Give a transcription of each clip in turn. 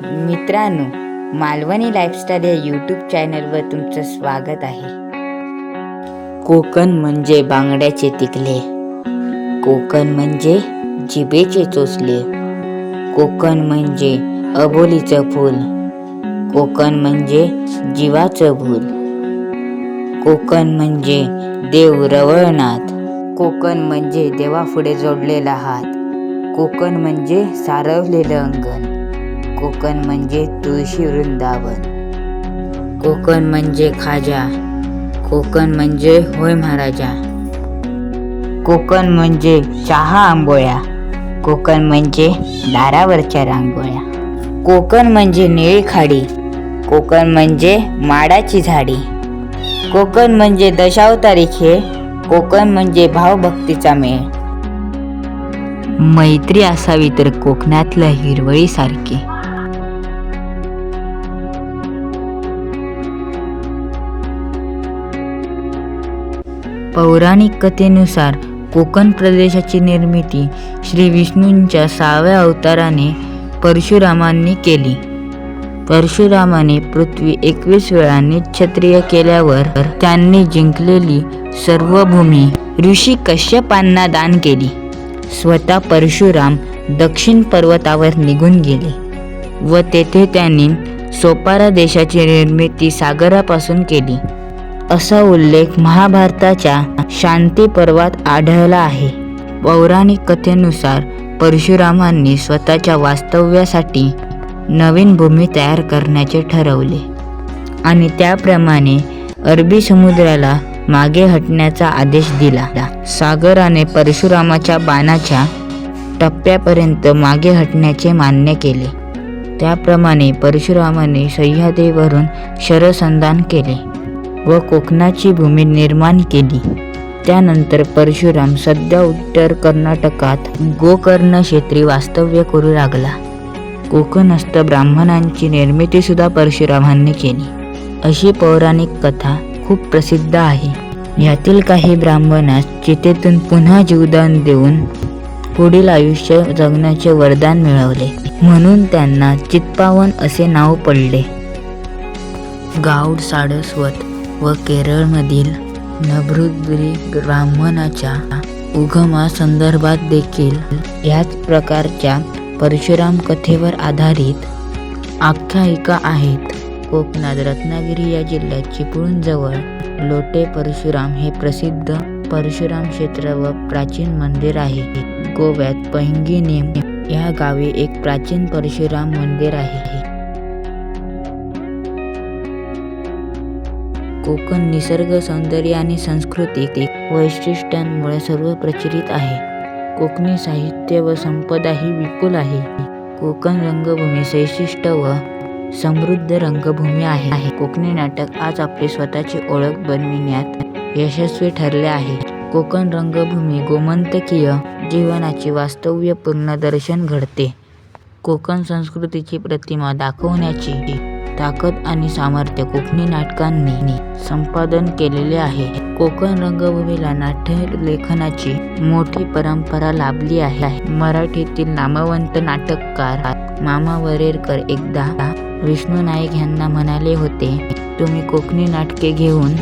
मित्रांनो मालवणी लाईफस्टाईल या यूट्यूब चॅनलवर तुमचं स्वागत आहे. कोकण म्हणजे बांगड्याचे तिकले कोकण म्हणजे जिभेचे चोचले. कोकण म्हणजे अबोलीचं फूल. कोकण म्हणजे जीवाचं भूल. कोकण म्हणजे देव रवळनाथ. कोकण म्हणजे देवापुढे जोडलेला हात. कोकण म्हणजे सारवलेलं अंगण. कोकण म्हणजे तुळशी वृंदावन. कोकण म्हणजे खाजा. कोकण म्हणजे होय महाराजा. कोकण म्हणजे चहा आंबोळ्या. कोकण म्हणजे दारावरच्या रांगोळ्या. कोकण म्हणजे निळी खाडी. कोकण म्हणजे माडाची झाडी. कोकण म्हणजे दशावतारी खेळ कोकण म्हणजे भावभक्तीचा मेळ. मैत्री असावी तर कोकणातल्या हिरवळीसारखी. पौराणिक कथेनुसार कोकण प्रदेशाची निर्मिती श्री विष्णूंच्या सहाव्या अवताराने परशुरामांनी केली. परशुरामाने पृथ्वी एकवीस वेळा क्षत्रिय केल्यावर त्यांनी जिंकलेली सर्व भूमी ऋषी कश्यपांना दान केली. स्वतः परशुराम दक्षिण पर्वतावर निघून गेले व तेथे त्यांनी सोपारा देशाची निर्मिती सागरापासून केली. असा उल्लेख महाभारताच्या शांती पर्वात आढळला आहे. पौराणिक कथेनुसार परशुरामांनी स्वतःच्या वास्तव्यासाठी नवीन भूमी तयार करण्याचे ठरवले आणि त्याप्रमाणे अरबी समुद्राला मागे हटण्याचा आदेश दिला. सागराने परशुरामाच्या बाणाच्या टप्प्यापर्यंत मागे हटण्याचे मान्य केले. त्याप्रमाणे परशुरामाने सह्याद्रीवरून शरसंधान केले. व कोकणाची भूमी निर्माण केली. त्यानंतर परशुराम सध्या उत्तर कर्नाटकात गोकर्ण क्षेत्री वास्तव्य करू लागला. कोकणस्थ ब्राह्मणांची निर्मितीसुद्धा परशुरामांनी केली. अशी पौराणिक कथा खूप प्रसिद्ध आहे. यातील काही ब्राह्मणास चितेतून पुन्हा जीवदान देऊन पुढील आयुष्य जगण्याचे वरदान मिळवले. म्हणून त्यांना चित्पावन असे नाव पडले. गाऊड साडस्वत. व केरळमधील नभृद्री ब्राह्मणाच्या उगमासंदर्भात देखील याच प्रकारच्या परशुराम कथेवर आधारित आख्यायिका आहेत. कोकणात रत्नागिरी या जिल्ह्यात चिपळूणजवळ लोटे परशुराम हे प्रसिद्ध परशुराम क्षेत्र व प्राचीन मंदिर आहे. गोव्यात पैंगिनेम या गावी एक प्राचीन परशुराम मंदिर आहे. कोकण निसर्ग सौंदर्य आणि सांस्कृतिक वैशिष्ट्यांमुळे सर्व प्रचलित आहे. कोकणी साहित्य व संपदा ही विपुल आहे. कोकण रंगभूमी शैशिष्ट व समृद्ध रंगभूमी आहे. कोकणी नाटक आज आपली स्वतःची ओळख बनविण्यात यशस्वी ठरले आहे. कोकण रंगभूमी गोमंतकीय जीवनाची वास्तव्यपूर्ण दर्शन घडते. कोकण संस्कृतीची प्रतिमा दाखवण्याची ताकद आणि सामर्थ्य कोकणी नाटकांनी संपादन केलेले आहे. कोकण रंगभूमीला नाट्य लेखनाची मोठी परंपरा लाभली आहे. मराठीतील नामवंत नाटककार मामा वरेरकर एकदा विष्णू नाईक यांना म्हणाले होते तुम्ही कोकणी नाटके घेऊन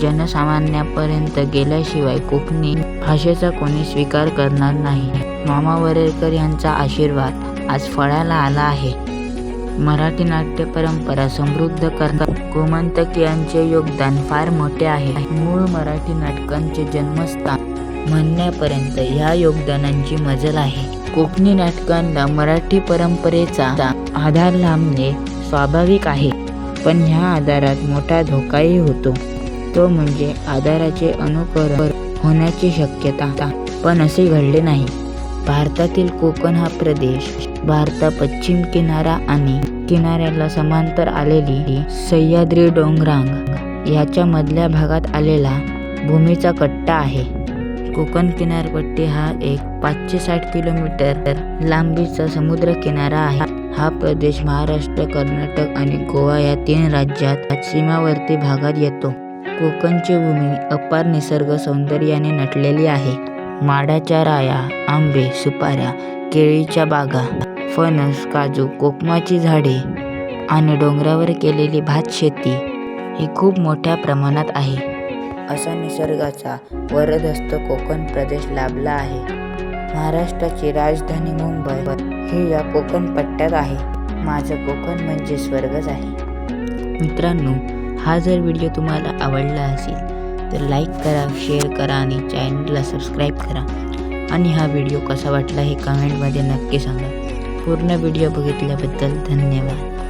जनसामान्यापर्यंत गेल्याशिवाय कोकणी भाषेचा कोणी स्वीकार करणार नाही. मामा वरेरकर यांचा आशीर्वाद आज फळाला आला आहे. मराठी नाट्य परंपरा समृद्ध करतात. गोमंतकीयांचे योगदान फार मोठे आहे. मूळ मराठी नाटकांचे जन्मस्थान म्हणण्यापर्यंत ह्या योगदानांची मजल आहे. कोकणी नाटकांना मराठी परंपरेचा आधार लांबणे स्वाभाविक आहे पण ह्या आधारात मोठा धोकाही होतो. तो म्हणजे आधाराचे अनुकरण होण्याची शक्यता. पण असे घडले नाही. भारतातील कोकण हा प्रदेश भारता पश्चिम किनारा आणि किनाऱ्याला समांतर आलेली सह्याद्री डोंगरांग. याच्या मधल्या भागात आलेला भूमीचा कट्टा आहे. कोकण किनारपट्टी हा एक पाचशे साठ किलोमीटर लांबीचा समुद्र किनारा आहे. हा प्रदेश महाराष्ट्र कर्नाटक आणि गोवा या तीन राज्यात सीमावर्ती भागात येतो. कोकणची भूमी अपार निसर्ग सौंदर्याने नटलेली आहे. माडाच्या राया आंबे सुपाऱ्या केळीच्या बागा फणस काजू कोकमाची झाडे आणि डोंगरावर केलेली भात शेती ही खूप मोठ्या प्रमाणात आहे. असा निसर्गाचा वरदहस्त कोकण प्रदेश लाभला आहे. महाराष्ट्राची राजधानी मुंबई ही या कोकण पट्ट्यात आहे. माझं कोकण म्हणजे स्वर्गच आहे. मित्रांनो हा जर व्हिडिओ तुम्हाला आवडला असेल तर लाईक करा शेअर करा आणि चॅनलला सबस्क्राईब करा. आणि हा व्हिडिओ कसा वाटला हे कमेंटमध्ये नक्की सांगा. पूर्ण व्हिडिओ बघितल्याबद्दल धन्यवाद.